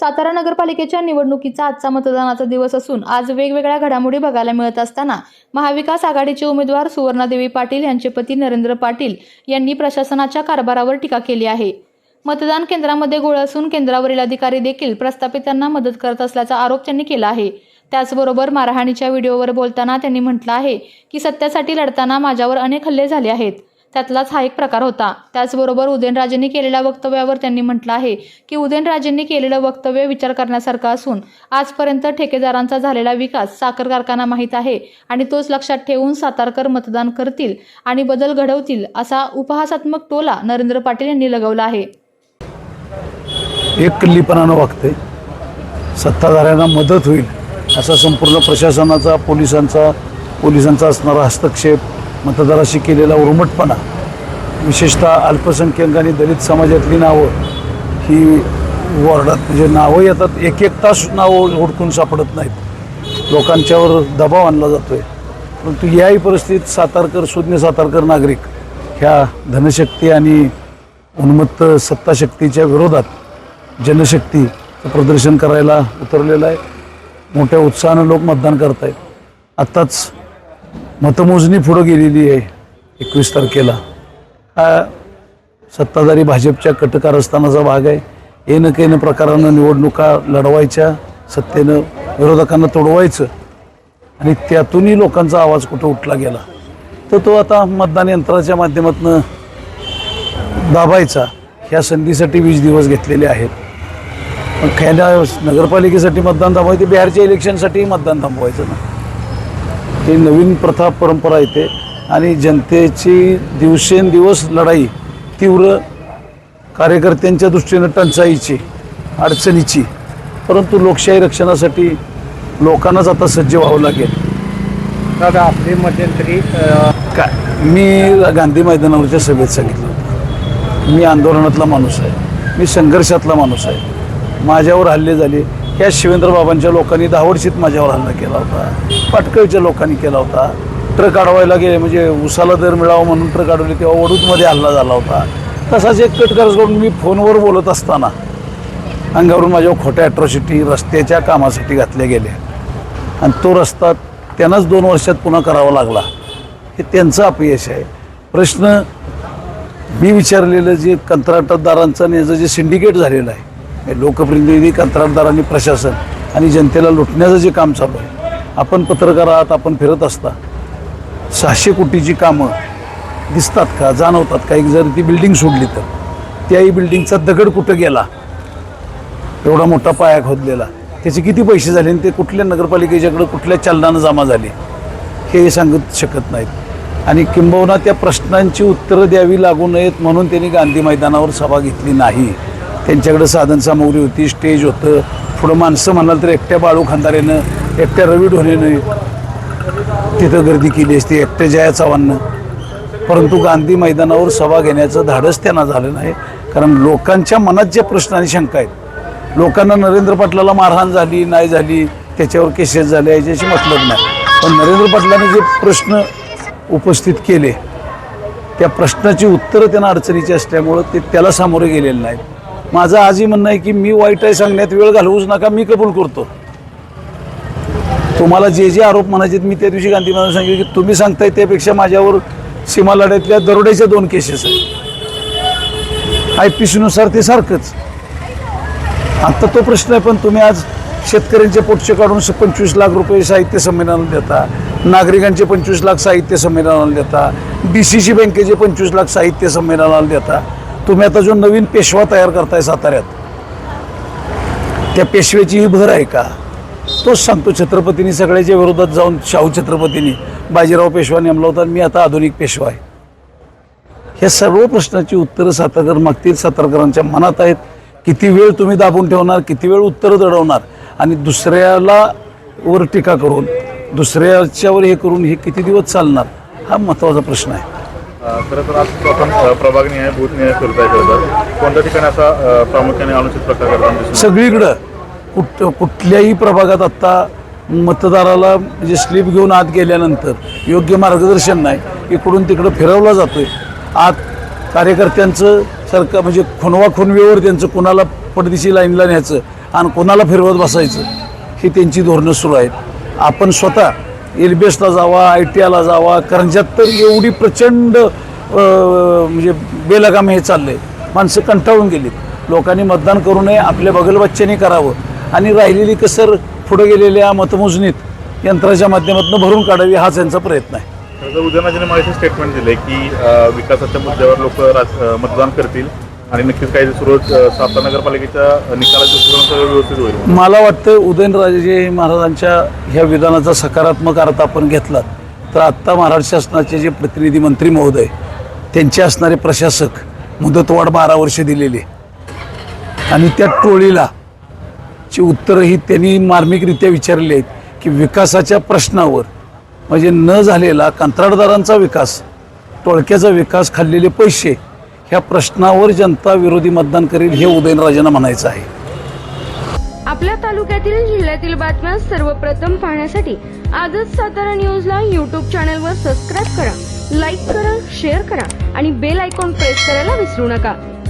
सातारा नगरपालिकेच्या निवडणुकीचा आजचा मतदानाचा दिवस असून आज वेगवेगळ्या घडामोडी बघायला मिळत असताना महाविकास आघाडीचे उमेदवार सुवर्णादेवी पाटील यांचे पती नरेंद्र पाटील यांनी प्रशासनाच्या कारभारावर टीका केली आहे. मतदान केंद्रामध्ये गोळ असून केंद्रावरील अधिकारी देखील प्रस्थापितांना मदत करत असल्याचा आरोप त्यांनी केला आहे. त्याचबरोबर मारहाणीच्या व्हिडिओवर बोलताना त्यांनी म्हटलं आहे की सत्यासाठी लढताना माझ्यावर अनेक हल्ले झाले आहेत. त्यातलाच हा एक प्रकार होता. त्याचबरोबर उदयनराजेंनी केलेल्या वक्तव्यावर त्यांनी म्हटलं आहे की उदयनराजेंनी केलेलं वक्तव्य विचार करण्यासारखं असून आजपर्यंत ठेकेदारांचा झालेला विकास साखर कारखाना माहीत आहे आणि तोच लक्षात ठेवून सातारकर मतदान करतील आणि बदल घडवतील असा उपहासात्मक टोला नरेंद्र पाटील यांनी लगवला आहे. एक किल्लीपणानं वागते. सत्ताधाऱ्यांना मदत होईल असा संपूर्ण प्रशासनाचा पोलिसांचा पोलिसांचा असणारा हस्तक्षेप मतदाराशी केलेला उर्मटपणा विशेषतः अल्पसंख्याक आणि दलित समाजातली नावं ही वॉर्डात म्हणजे नावं येतात एक एक तास नावं हुडकून सापडत नाहीत. लोकांच्यावर दबाव आणला जातो आहे परंतु याही परिस्थितीत सातारकर सुज्ञ सातारकर नागरिक ह्या धनशक्ती आणि उन्मत्त सत्ताशक्तीच्या विरोधात जनशक्तीचं प्रदर्शन करायला उतरलेलं आहे. मोठ्या उत्साहानं लोक मतदान करत आहेत आत्ताच मतमोजणी पुढं गेलेली आहे एकवीस तारखेला. हा सत्ताधारी भाजपच्या कटकारस्थानाचा भाग आहे. येणं केनं प्रकारानं निवडणुका लढवायच्या सत्तेनं विरोधकांना तोडवायचं आणि त्यातूनही लोकांचा आवाज कुठं उठला गेला. तर तो आता मतदान यंत्राच्या माध्यमातून दाबायचा. ह्या संधीसाठी वीस दिवस घेतलेले आहेत. पण खऱ्या नगरपालिकेसाठी मतदान थांबवायचं बिहारच्या इलेक्शनसाठी मतदान थांबवायचं ना. ही नवीन प्रथा परंपरा येते. आणि जनतेची दिवसेंदिवस लढाई तीव्र कार्यकर्त्यांच्या दृष्टीनं टंचाईची अडचणीची परंतु लोकशाही रक्षणासाठी लोकांनाच आता सज्ज व्हावं लागेल. दादा आपले मध्यंतरी काय? मी गांधी मैदानावरच्या सभेत सांगितलं होतं. मी आंदोलनातला माणूस आहे. मी संघर्षातला माणूस आहे. माझ्यावर हल्ले झाले. या शिवेंद्र बाबांच्या लोकांनी दावडशीत माझ्यावर हल्ला केला होता. पाटकळीच्या लोकांनी केला होता. ट्रक अडवायला गेले म्हणजे उसाला दर मिळावा म्हणून ट्रक अडवले तेव्हा वडूतमध्ये हल्ला झाला होता. तसाच एक कटकारस करून मी फोनवर बोलत असताना अंगावरून माझ्या खोट्या ॲट्रॉसिटी रस्त्याच्या कामासाठी घातल्या गेल्या आणि तो रस्ता त्यांनाच दोन वर्षात पुन्हा करावा लागला. हे त्यांचं अपयश आहे. प्रश्न मी विचारलेलं जे कंत्राटदारांचं आणि याचं जे सिंडिकेट झालेलं आहे लोकप्रतिनिधी कंत्राटदार आणि प्रशासन आणि जनतेला लुटण्याचं जे काम चालू आहे आपण पत्रकार आहात आपण फिरत असता सहाशे कोटीची कामं दिसतात का जाणवतात का? एक जर ती बिल्डिंग सोडली तर. त्याही बिल्डिंगचा दगड कुठं गेला? एवढा मोठा पाया खोदलेला. त्याचे किती पैसे झाले आणि ते कुठल्या नगरपालिकेच्याकडं कुठल्या चलनानं जमा झाले? हे सांगत शकत नाहीत. आणि किंबहुना त्या प्रश्नांची उत्तरं द्यावी लागू नयेत म्हणून त्यांनी गांधी मैदानावर सभा घेतली नाही. त्यांच्याकडे साधनसामुग्री होती स्टेज होतं. पुढं माणसं म्हणाल तर एकट्या बाळू खांदारेनं एकट्या रवी ढोलेनं तिथं गर्दी केली असती एकट्या जया चव्हाणनं. परंतु गांधी मैदानावर सभा घेण्याचं धाडस त्यांना झालं नाही. कारण लोकांच्या मनात जे प्रश्न आणि शंका आहेत लोकांना नरेंद्र पाटलाला मारहाण झाली नाही झाली त्याच्यावर केसेस झाले याच्याशी मतलब नाही. पण नरेंद्र पाटलाने जे प्रश्न उपस्थित केले त्या प्रश्नाची उत्तरं त्यांना अडचणीची असल्यामुळं ते त्याला सामोरे गेलेले नाहीत. माझं आजही म्हणणं आहे की मी वाईट आहे सांगण्यात वेळ घालवूच नका मी कबूल करतो. तुम्हाला जे जे आरोप म्हणायचे मी त्या दिवशी गांधी महाराज सांगितले की तुम्ही सांगताय त्यापेक्षा माझ्यावर सीमा लढ्यातल्या दरोड्याच्या दोन केसेस आहेत. आय पी सीनुसार ते सारखंच. आता तो प्रश्न आहे पण तुम्ही आज शेतकऱ्यांचे पोटचे काढून स- पंचवीस लाख रुपये साहित्य संमेलनाला देता नागरिकांचे पंचवीस लाख साहित्य संमेलनाला देता डी सी सी बँकेचे पंचवीस लाख साहित्य संमेलनाला देता तुम्ही आता जो नवीन पेशवा तयार करताय साताऱ्यात त्या पेशव्याची ही भर आहे का? तोच सांगतो छत्रपतींनी सगळ्याच्या विरोधात जाऊन शाहू छत्रपतींनी बाजीराव पेशवा नेमला होता मी आता आधुनिक पेशवा आहे. ह्या सर्व प्रश्नाची उत्तरं सातारकर मागतील. सातारकरांच्या मनात आहेत. किती वेळ तुम्ही दाबून ठेवणार किती वेळ उत्तरं दडवणार आणि दुसऱ्याला वर टीका करून दुसऱ्याच्यावर हे करून हे किती दिवस चालणार हा महत्त्वाचा प्रश्न आहे. खरं तर आज आपण अ, प्रभागनिहाय बूथनिहाय कोणत्या ठिकाणी असा प्रामुख्याने अनुचित प्रकार सगळीकडं. कुठ कुठल्याही प्रभागात आत्ता मतदाराला म्हणजे स्लिप घेऊन आत गेल्यानंतर योग्य मार्गदर्शन नाही. इकडून तिकडं फिरवला जातोय. आत कार्यकर्त्यांचं सरकार म्हणजे खुनवा खुनवीवर त्यांचं कुणाला पडदिशी लाईनला न्यायचं आणि कोणाला फिरवत बसायचं ही त्यांची धोरणं सुरू आहेत. आपण स्वतः एलबीएसला जावा आय टी आयला जावा करंजात तर एवढी प्रचंड म्हणजे बेलगाम हे चाललं आहे माणसं कंटाळून गेलीत. लोकांनी मतदान करू नये आपल्या बगलबच्च्याने करावं. आणि राहिलेली कसर पुढे गेलेल्या मतमोजणीत यंत्राच्या माध्यमातून भरून काढावी हाच यांचा प्रयत्न आहे. खरं तर उदयनराजेने माहिती स्टेटमेंट दिले की विकासाच्या मुद्द्यावर लोक मतदान करतील. आणि नक्कीच काही दिवस सातारा नगरपालिकेच्या निकालाच्या व्यवस्थित होईल मला वाटतं उदयनराजे महाराजांच्या ह्या विधानाचा सकारात्मक अर्थ आपण घेतला तर आत्ता महाराष्ट्र शासनाचे जे प्रतिनिधी मंत्री महोदय त्यांचे असणारे प्रशासक मुदतवाढ बारा वर्ष दिलेली. आणि त्या टोळीला ची उत्तरंही त्यांनी मार्मिकरित्या विचारली आहेत की विकासाच्या प्रश्नावर म्हणजे न झालेला कंत्राटदारांचा विकास टोळक्याचा विकास खाल्लेले पैसे ह्या प्रश्नावर जनता विरोधी मतदान करेल हे उदयनराजेंना म्हणायचं आहे. आपल्या तालुक्यातील जिल्ह्यातील बातम्या सर्वप्रथम पाहण्यासाठी आजच सातारा न्यूजला यूट्यूब चॅनलवर सबस्क्राईब करा लाईक करा शेअर करा आणि बेल आयकॉन प्रेस करायला विसरू नका.